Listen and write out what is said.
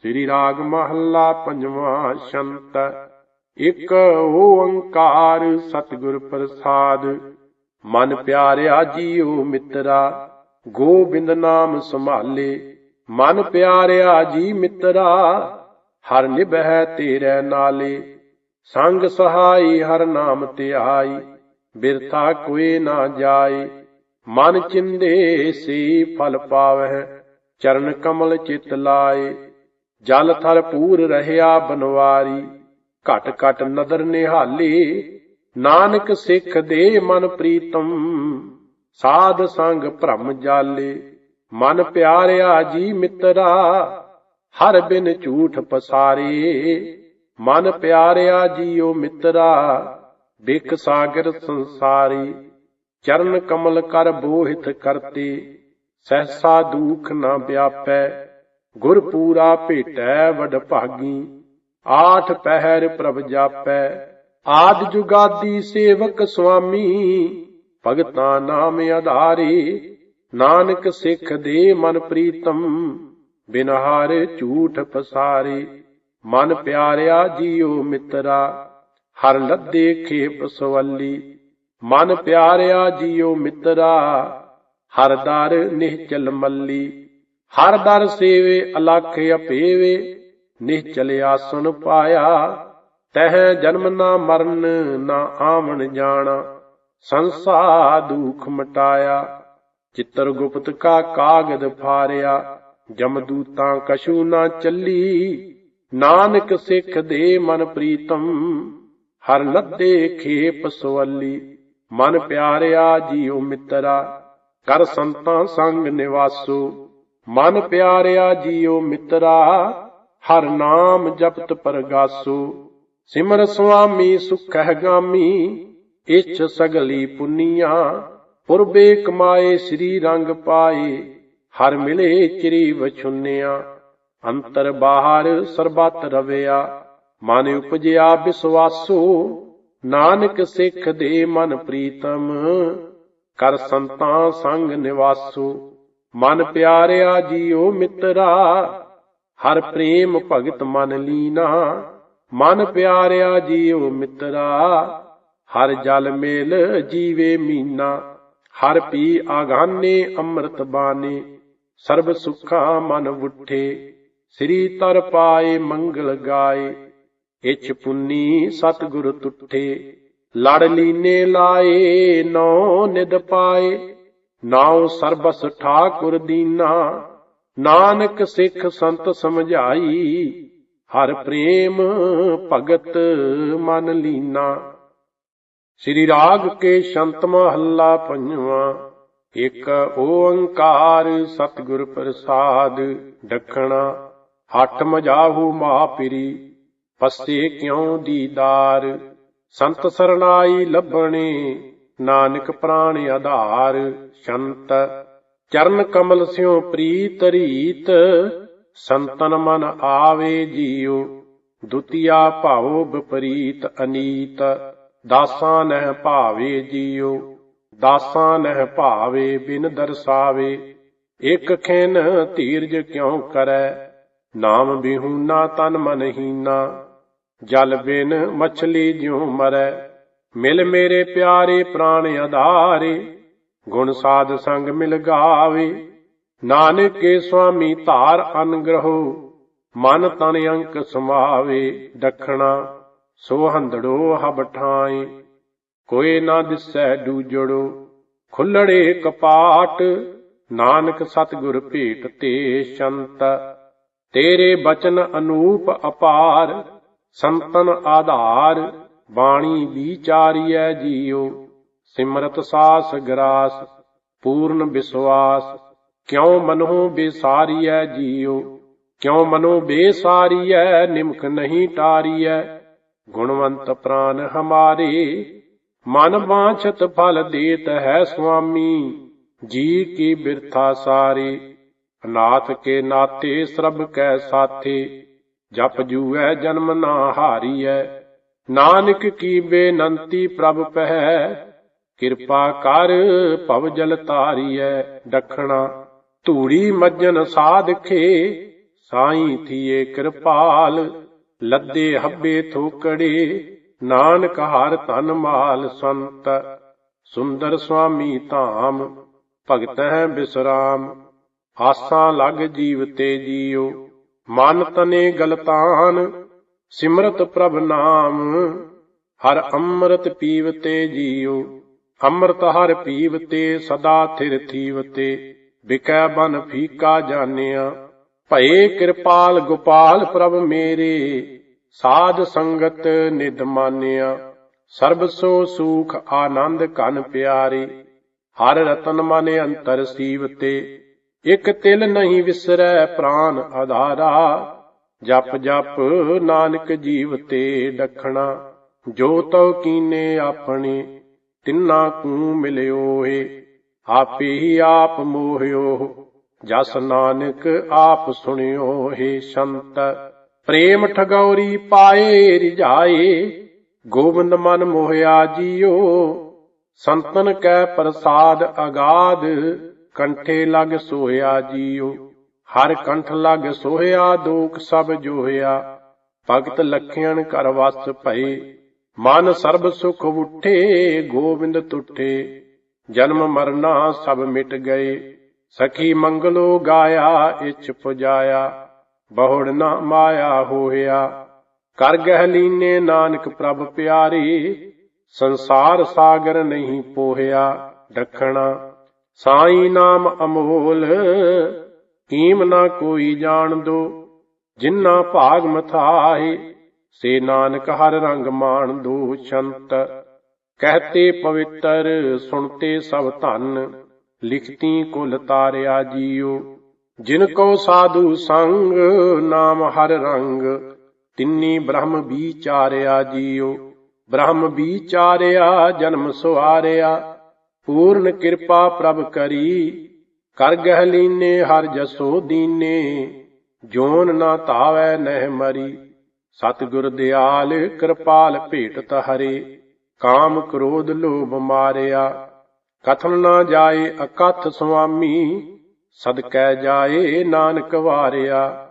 ਸ੍ਰੀ ਰਾਗ ਮਹੱਲਾ ਪੰਜਵਾਂ ਸ਼ੰਤ। ਇਕ ਓੰਕਾਰ ਸਤਿਗੁਰ ਪ੍ਰਸਾਦ। ਮਨ ਪਿਆਰਿਆ ਜੀਉ ਮਿੱਤਰਾ, ਗੋਬਿੰਦ ਨਾਮ ਸੰਭਾਲੇ। ਮਨ ਪਿਆਰਿਆ ਜੀ ਮਿੱਤਰਾ, ਹਰ ਨਿਭੈ ਤੇਰੇ ਨਾਲੇ। ਸੰਗ ਸਹਾਈ ਹਰ ਨਾਮ ਧਿਆਈ, ਬਿਰਥਾ ਕੋਏ ਨਾ ਜਾਏ। ਮਨ ਚਿੰਦੇ ਸੀ ਫਲ ਪਾਵਹਿ, ਚਰਨ ਕਮਲ ਚਿਤ ਲਾਏ। ਜਲ ਥਲ ਪੂਰ ਰਹਿਆ ਬਨਵਾਰੀ, ਘਟ ਘਟ ਨਦਰ ਨਿਹਾਲੇ, ਨਾਨਕ ਸਿੱਖ ਦੇ ਮਨ ਪ੍ਰੀਤਮ, ਸਾਧ ਸੰਗ ਭ੍ਰਮ ਜਾਲੇ, ਮਨ ਪਿਆਰਿਆ ਜੀ ਮਿੱਤਰਾ, ਹਰ ਬਿਨ ਝੂਠ ਪਸਾਰੇ, ਮਨ ਪਿਆਰਿਆ ਜੀਓ ਮਿੱਤਰਾ ਬਿਕ ਸਾਗਰ ਸੰਸਾਰੀ, ਚਰਨ ਕਮਲ ਕਰ ਬੋਹਿਤ ਕਰਤੇ, ਸਹਸਾ ਦੁਖ ਨਾ ਵਿਆਪੈ ਗੁਰ ਪੂਰਾ ਭੇਟੈ ਵਡ ਭਾਗੀ, ਆਠ ਪਹਿਰ ਪ੍ਰਭ ਜਾਪੈ, ਆਦ ਜੁਗਾਦੀ ਸੇਵਕ ਸੁਆਮੀ, ਭਗਤਾਂ ਨਾਮ ਆਧਾਰੇ, ਨਾਨਕ ਸਿੱਖ ਦੇ ਮਨ ਪ੍ਰੀਤਮ ਬਿਨ ਝੂਠ ਪਸਾਰੇ, ਮਨ ਪਿਆਰਿਆ ਜੀਓ ਮਿੱਤਰਾ, ਹਰ ਲੱਦੇ ਖੇਪ ਸਵੱਲੀ, ਮਨ ਪਿਆਰਿਆ ਜੀਓ ਮਿੱਤਰਾ, ਹਰ ਦਰ ਨਿਹਚਲ ਮੱਲੀ ਹਰ ਦਰ ਸੇਵੇ, ਅਲਖ ਅਪੇਵੇ, ਨਿਹ ਨਿਹਚਲ ਆਸਨ ਪਾਇਆ। ਤਹ ਜਨਮ ਨਾ ਮਰਨ, ਨਾ ਆਵਣ ਜਾਣਾ। ਸੰਸਾ ਦੁਖ ਮਟਾਇਆ। ਚਿੱਤਰ ਗੁਪਤ ਕਾ ਕਾਗਦ ਫਾਰਿਆ। ਜਮਦੂਤਾਂ ਕਸ਼ੂ ਨਾ ਚੱਲੀ। ਨਾਨਕ ਸਿੱਖ ਦੇ ਮਨ ਪ੍ਰੀਤਮ, ਹਰ ਲੱਦੇ ਖੇਪ ਸਵੱਲੀ। ਮਨ ਪਿਆਰਿਆ, ਜੀਉ ਮਿੱਤਰਾ। ਕਰ ਸੰਤਾਂ ਸੰਗ ਨਿਵਾਸੋ। ਮਨ ਪਿਆਰਿਆ ਜੀਉ ਮਿੱਤਰਾ, ਹਰ ਨਾਮ ਜਪਤ ਪਰਗਾਸੋ। ਸਿਮਰ ਸੁਆਮੀ ਸੁਖਹਿ ਗਾਮੀ, ਇਛ ਸਗਲੀ ਪੁੰਨੀਆਂ। ਪੁਰਬੇ ਕਮਾਏ ਸ੍ਰੀ ਰੰਗ ਪਾਏ, ਹਰ ਮਿਲੇ ਚਿਰੀ ਵਛੁੰਨਿਆ। ਅੰਤਰ ਬਾਹਰ ਸਰਬਤ ਰਵਿਆ, ਮਨ ਉਪਜਿਆ ਵਿਸਵਾਸੋ ਨਾਨਕ ਸਿੱਖ ਦੇ ਮਨ ਪ੍ਰੀਤਮ, ਕਰ ਸੰਤਾਂ ਸੰਗ ਨਿਵਾਸੋ। ਮਨ ਪਿਆਰਿਆ ਜੀਓ ਮਿੱਤਰਾ, ਹਰ ਪ੍ਰੇਮ ਭਗਤ ਮਨ ਲੀਨਾ। ਮਨ ਪਿਆਰਿਆ ਜੀਓ ਮਿੱਤਰਾ, ਹਰ ਜਲ ਮੇਲ ਜੀਵੇ ਮੀਨਾ। ਹਰ ਪੀ ਆਗਾਨੇ ਅੰਮ੍ਰਿਤ ਬਾਣੀ ਸਰਬ ਸੁਖਾ ਮਨ ਉਠੇ। ਸ੍ਰੀ ਤਰ ਪਾਏ ਮੰਗਲ ਗਾਏ, ਇਛ ਪੁੰਨੀ ਸਤਿਗੁਰ ਤੁਠੇ। ਲੜ ਲੀਨੇ ਲਾਏ, ਨੌ ਨਿਦ ਪਾਏ। ਨਾਉ ਸਰਬਸ ਠਾਕੁਰ ਦੀਨਾ, ਨਾਨਕ ਸਿੱਖ ਸੰਤ ਸਮਝਾਈ, ਹਰ ਪ੍ਰੇਮ ਭਗਤ ਮਨ ਲੀਨਾ। ਸ੍ਰੀ ਰਾਗ ਕੇ ਸ਼ੰਤ ਮਹੱਲਾ ਪੰਜਵਾਂ, ਇਕ ਓੰਕਾਰ ਸਤਿਗੁਰ ਪ੍ਰਸਾਦ, ਡਖਣਾ, ਹੱਠ ਮਜਾਹੂ ਮਾਪਰੀ, ਪਸੇ ਕਿਉ ਦੀਦਾਰ, ਸੰਤ ਸਰਨਾਈ ਲੱਭਣੇ ਨਾਨਕ ਪ੍ਰਾਣ ਆਧਾਰ, ਸ਼ੰਤ। ਚਰਨ ਕਮਲ ਸਿਉ ਪ੍ਰੀਤ ਰੀਤ, ਸੰਤਨ ਮਨ ਆਵੇ ਜੀਉ। ਦੁਤੀਆ ਭਾਉ ਵਿਪਰੀਤ ਅਨੀਤ, ਦਾਸਾਂ ਨਹਿ ਭਾਵੇ ਜੀਉ। ਦਾਸਾਂ ਨਹਿ ਭਾਵੇ ਬਿਨ ਦਰਸਾਵੇ। ਇਕ ਖਿਨ ਧੀਰਜ ਕਿਉ ਕਰੈ, ਨਾਮ ਬਿਹੂਨਾ ਤਨ ਮਨਹੀਨਾ ਜਲ ਬਿਨ ਮਛਲੀ ਜਿਉ ਮਰੈ। ਮਿਲ ਮੇਰੇ ਪਿਆਰੇ ਪ੍ਰਾਣ ਆਧਾਰੇ, ਗੁਣ ਸਾਧ ਸੰਗ ਮਿਲ ਗਾਵੇ। ਨਾਨਕ ਕੇ ਸੁਆਮੀ ਧਾਰ ਅਨਗ੍ਰਹੋ, ਮਨ ਤਨ ਅੰਕ ਸਮਾਵੇ ਦਖਣਾ ਸੋ ਹੰਦੜੋ ਹਬ ਠਾਏ, ਕੋਈ ਨਾ ਦਿਸੈ ਦੂਜੜੋ, ਖੁੱਲੜੇ ਕਪਾਟ। ਨਾਨਕ ਸਤਿਗੁਰ ਭੇਟ ਤੇ ਸ਼ੰਤ, ਤੇਰੇ ਬਚਨ ਅਨੂਪ ਅਪਾਰ। ਸੰਤਨ ਆਧਾਰ ਬਾਣੀ ਵਿਚਾਰੀਐ ਜੀਉ, ਸਿਮਰਤ ਸਾਸ ਗਰਾਸ, ਪੂਰਨ ਵਿਸਵਾਸ ਕਿਉ ਮਨੋ ਬੇਸਾਰੀਐ ਜੀਉ, ਕਿਉ ਮਨੋ ਬੇਸਾਰੀਐ, ਨਿਮਖ ਨਹੀਂ ਟਾਰੀਐ। ਗੁਣਵੰਤ ਪ੍ਰਾਨ ਹਮਾਰੇ, ਮਨ ਬਾਛਤ ਫਲ ਦੇਤ ਹੈ ਸੁਆਮੀ। ਜੀ ਕੀ ਬਿਰਥਾ ਸਾਰੇ, ਅਨਾਥ ਕੇ ਨਾਤੇ ਸਰਬ ਕੈ ਸਾਥੇ, ਜਪ ਜੂਐ ਜਨਮ ਨਾ ਹਾਰੀਐ। ਨਾਨਕ ਕੀ ਬੇਨੰਤੀ ਪ੍ਰਭ ਪਹਿ, ਕਿਰਪਾ ਕਰ ਭਵ ਜਲ ਤਾਰੀਐ ਦਖਣਾ ਧੂੜੀ ਮੱਜਨ ਸਾਧਖੇ, ਸਾਈ ਥੀਏ ਕਿਰਪਾਲ, ਲੱਦੇ ਹੱਬੇ ਥੋਕੜੇ, ਨਾਨਕ ਹਰ ਧਨ ਮਾਲ ਸੰਤ। ਸੁੰਦਰ ਸੁਆਮੀ ਧਾਮ ਭਗਤ ਹੈ ਬਿਸਰਾਮ, ਆਸਾਂ ਲਗ ਜੀਵ ਤੇ ਜੀਉ ਮਨ ਤਨੇ ਗਲਤਾਨ ਸਿਮਰਤ ਪ੍ਰਭ ਨਾਮ, ਹਰ ਅੰਮ੍ਰਿਤ ਪੀਵਤੇ ਜੀਉ, ਅੰਮ੍ਰਿਤ ਹਰ ਪੀਵਤੇ ਸਦਾ ਥਿਰ ਥੀਵਤੇ, ਬਿਕੈ ਬਨ ਫੀਕਾ ਜਾਣਿਆ। ਭਏ ਕਿਰਪਾਲ ਗੋਪਾਲ ਪ੍ਰਭ ਮੇਰੇ, ਸਾਧ ਸੰਗਤ ਨਿਦ ਮਾਨਿਆ। ਸਰਬ ਸੋ ਸੂਖ ਆਨੰਦ ਕਨ ਪਿਆਰੇ, ਹਰ ਰਤਨ ਮਨ ਅੰਤਰ ਸੀਵਤੇ। ਇਕ ਤਿਲ ਨਹੀਂ ਵਿਸਰੈ ਪ੍ਰਾਨ ਆਧਾਰਾ ਜਪ ਜਪ ਨਾਨਕ ਜੀਵ ਤੇ ਡਖਣਾ, ਜੋ ਤਉ ਕੀਨੇ ਆਪਣੇ, ਤਿੰਨਾ ਕੂ ਮਿਲਿਓ ਏ। ਆਪੇ ਹੀ ਆਪ ਮੋਹਿਓ, ਜਸ ਨਾਨਕ ਆਪ ਸੁਣਿਓ ਏ ਸੰਤ। ਪ੍ਰੇਮ ਠਗੌਰੀ ਪਾਏ ਰਿਝਾਏ, ਗੋਬਿੰਦ ਮਨ ਮੋਹਿਆ ਜੀਓ। ਸੰਤਨ ਕੈ ਪ੍ਰਸਾਦ ਅਗਾਧ, ਕੰਠੇ ਲਗ ਸੋਇਆ ਜੀਓ। ਹਰ ਕੰਠ ਲਗ ਸੋਹਿਆ, ਦੁਖ ਸਭ ਜੋਹਿਆ। ਭਗਤ ਲਖਿਆਣ ਕਰ ਵਸ ਭਏ। ਮਨ ਸਰਬ ਸੁਖ ਉਠੇ, ਗੋਬਿੰਦ ਤੁਠੇ। ਜਨਮ ਮਰਨਾ ਸਭ ਮਿਟ ਗਏ। ਸਖੀ ਮੰਗਲੋ ਗਾਇਆ, ਇਛ ਪੁਜਾਇਆ। ਬਹੁੜ ਨਾ ਮਾਇਆ ਹੋਇਆ ਕਰ ਗਹਿ ਲੀਨੇ ਨਾਨਕ ਪ੍ਰਭ ਪਿਆਰੀ। ਸੰਸਾਰ ਸਾਗਰ ਨਹੀਂ ਪੋਹਿਆ। ਡਖਣਾ, ਸਾਈ ਨਾਮ ਅਮੋਲ। ਕੀਮ ਨਾ ਕੋਈ ਜਾਣ ਦੋ ਜਿਨ੍ਹਾਂ ਭਾਗ ਮਥਾਏ ਸੇ ਨਾਨਕ ਹਰ ਰੰਗ ਮਾਣ ਦੋ ਸ਼ੰਤ ਕਹਤੇ ਪਵਿੱਤਰ, ਸੁਣਤੇ ਸਭ ਧਨ, ਲਿਖਤੀ ਕੁਲ ਤਾਰਿਆ ਜੀਓ। ਜਿਨ ਕੋ ਸਾਧੂ ਸੰਗ, ਨਾਮ ਹਰ ਰੰਗ, ਤਿੰਨੀ ਬ੍ਰਹਮ ਵਿਚਾਰਿਆ ਜੀਓ। ਬ੍ਰਹਮ ਵਿਚਾਰਿਆ, ਜਨਮ ਸੁਆਰਿਆ ਪੂਰਨ ਕਿਰਪਾ ਪ੍ਰਭ ਕਰੀ ਕਰ ਗਹਿ ਲੀਨੇ ਹਰ ਜਸੋ ਦੀਨੇ, ਜੋਨ ਨਾ ਤਾਵੈ ਨਹਿ ਮਰੀ। ਸਤਿਗੁਰ ਦਿਆਲ ਕਿਰਪਾਲ ਭੇਟਤ ਹਰੇ ਕਾਮ ਕ੍ਰੋਧ ਲੋਭ ਮਾਰਿਆ। ਕਥਨ ਨਾ ਜਾਏ ਅਕਥ ਸੁਆਮੀ, ਸਦਕੈ ਜਾਏ ਨਾਨਕ ਵਾਰਿਆ।